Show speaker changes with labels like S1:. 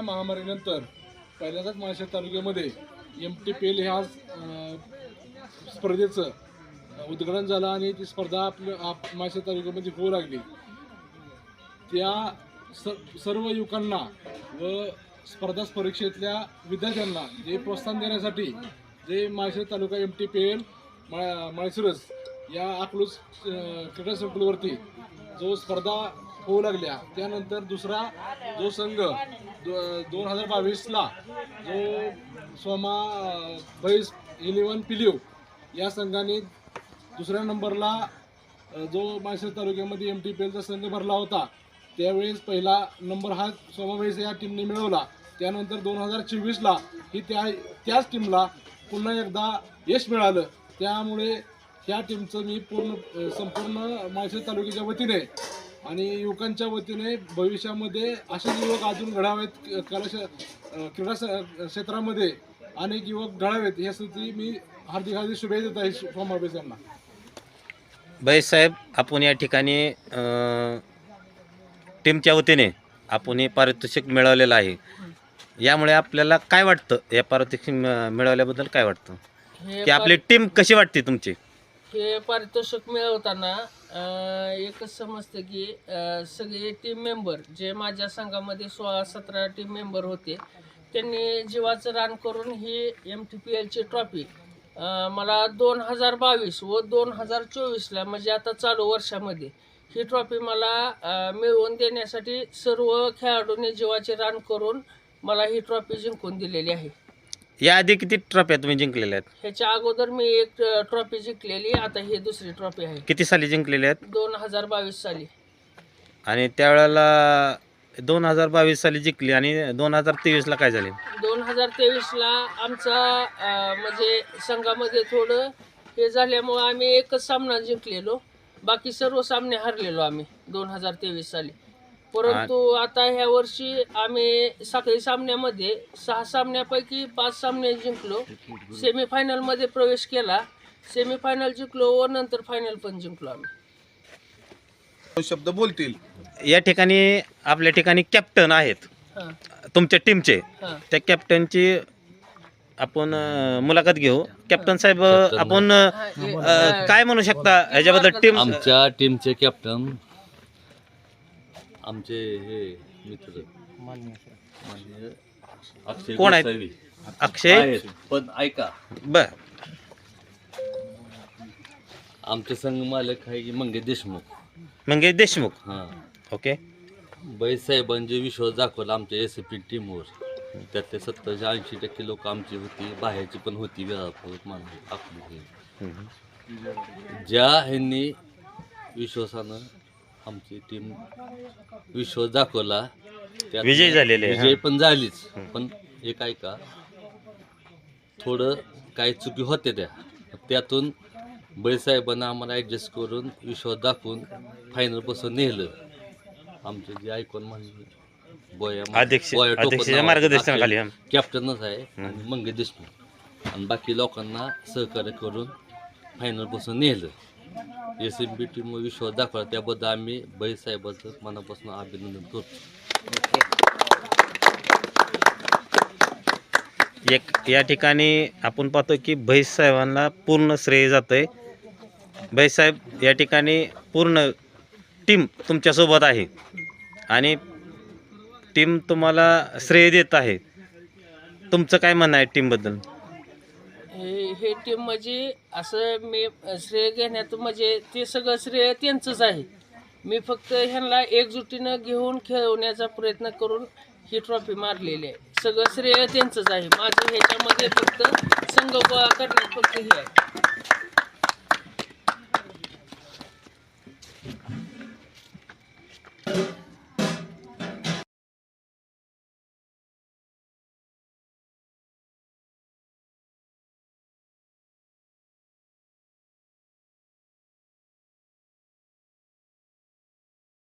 S1: या महामारीनंतर पहिल्यांदाच माळशेर तालुक्यामध्ये एम टी पी एल ह्या स्पर्धेचं उद्घाटन झालं आणि ती स्पर्धा आपल्या आप माळशेर तालुक्यामध्ये होऊ लागली. त्या स सर्व युवकांना व स्पर्धा परीक्षेतल्या विद्यार्थ्यांना जे प्रोत्साहन देण्यासाठी जे माळशेर तालुका एम टी पी एल मा माळशिरस या अकलूज क्रीडा संकुलवरती जो स्पर्धा होऊ लागल्या. त्यानंतर दुसरा जो संघ दो दोन हजार बावीसला जो सोमा बैस इलेवन पिलिव या संघाने दुसऱ्या नंबरला जो माळशेज तालुक्यामध्ये एम टी पी एलचा संघ भरला होता त्यावेळेस पहिला नंबर हा सोमा बैस या टीमने मिळवला. त्यानंतर दोन हजार चोवीसला ही त्या त्याच टीमला पुन्हा एकदा यश मिळालं. त्यामुळे ह्या टीमचं मी पूर्ण संपूर्ण माळशेज तालुक्याच्या वतीने आणि युवकांच्या वतीने भविष्यामध्ये असेच युवक अजून घडावेत कला क्रीडा क्षेत्रामध्ये अनेक युवक घडावेत यासाठी मी हार्दिक हार्दिक शुभेच्छा देत आहे सोमाबाईस यांना
S2: बैस साहेब आपण या ठिकाणी अ, टीमच्या वतीने आपण हे पारितोषिक मिळवलेलं आहे. यामुळे आपल्याला काय वाटतं? या पारितोषिक मिळ- मिळवल्याबद्दल काय वाटतं? की आपली टीम कशी वाटते तुमची?
S3: हे पारितोषिक मिळवताना एकच समजतं की सगळे टीम मेंबर जे माझ्या संघामध्ये सोळा सतरा टीम मेंबर होते त्यांनी जीवाचं रान करून ही एम टी पी एलची ट्रॉफी मला दोन हजार बावीस व दोन हजार चोवीसला म्हणजे आता चालू वर्षामध्ये ही ट्रॉफी मला मिळवून देण्यासाठी सर्व खेळाडूंनी जीवाचे रान करून मला ही ट्रॉफी जिंकून दिलेली आहे.
S2: याआधी किती ट्रॉफ्या तुम्ही जिंकलेल्या आहेत?
S3: ह्याच्या अगोदर मी एक ट्रॉफी जिंकलेली आता ही दुसरी ट्रॉफी आहे.
S2: किती साली जिंकलेल्या आहेत?
S3: दोन हजार बावीस साली.
S2: आणि त्यावेळेला दोन हजार बावीस साली जिंकली आणि दोन हजार तेवीसला काय झाले?
S3: दोन हजार तेवीसला आमचा अं, म्हणजे संघामध्ये थोडं हे झाल्यामुळं आम्ही एकच सामना जिंकलेलो. बाकी सर्व सामने हरलेलो आम्ही दोन हजार तेवीस साली. परंतु आता ह्या वर्षी आम्ही साखळी सामन्यामध्ये सहा सामन्यापैकी पाच सामने जिंकलो. सेमीफायनलमध्ये प्रवेश केला. सेमीफायनल जिंकलो व नंतर फायनल पण जिंकलो आम्ही.
S4: शब्द बोलतील.
S2: या ठिकाणी आपल्या ठिकाणी कॅप्टन आहेत.
S3: हां.
S2: तुमच्या टीमचे
S3: हां.
S2: त्या कॅप्टनची आपण अ, मुलाखत घेऊ. कॅप्टन साहेब आपण अ, काय म्हणू शकता? ह्याच्याबद्दल टीम
S5: आमच्या टीमचे कॅप्टन आमचे हे मित्र. माननीय अक्षय
S2: कोण आहेत?
S5: गोसावी.
S2: अक्षय?
S5: आहेत पण ऐका.
S2: बर.
S5: आमचे संघ मालक आहे की मंगेश देशमुख.
S2: मंगेश देशमुख?
S5: हां.
S2: ओके.
S5: साहेबांचे विश्वास दाखवला आमच्या एस पी टीमवर त्यातले सत्तरशे ऐंशी टक्के लोक आमची होती बाहेरची पण होती वेळापूर मानवी आपली. हे. ज्या ह्यांनी विश्वासानं आमची टीम विश्वास दाखवला. त्यात
S2: विजयी झालेले आहे,
S5: विजय
S2: हां.
S5: पण झालीच. पण एक ऐका थोडं काही चुकी होते त्या. त्यातून बैसाहेबांना आम्हाला ॲडजस्ट करून विश्वास दाखवून फायनलपासून नेलं. आमचे जे ऐकून म्हणजे बोया
S2: अध्यक्ष-
S5: बोया टोपण
S2: अध्यक्षाच्या
S5: नावाचे
S2: मार्गदर्शनाखाली,
S5: अक्षय कॅप्टनच आहे आणि मंगेश देशमुख. आणि बाकी लोकांना सहकार्य करून फायनलपासून नेलं. एस एम बी टीमवर विश्वास दाखवला त्याबद्दल आम्ही बैल मनापासून अभिनंदन करतो.
S2: एक या ठिकाणी आपण पाहतो की भैस साहेबांना पूर्ण श्रेय जातं आहे भैस साहेब या ठिकाणी पूर्ण टीम तुमच्यासोबत आहे. आणि टीम तुम्हाला श्रेय देत आहे. तुमचं काय म्हणणं आहे टीमबद्दल?
S3: हे हे टीम म्हणजे असं मी श्रेय घेण्यात म्हणजे ते सगळं श्रेय त्यांचंच आहे. मी फक्त ह्यांना एकजुटीनं घेऊन खेळवण्याचा प्रयत्न करून ही ट्रॉफी मारलेली आहे. सगळं श्रेय त्यांचंच आहे. माझं ह्याच्यामध्ये फक्त संघ गोळा करण्यात फक्त हे आहे.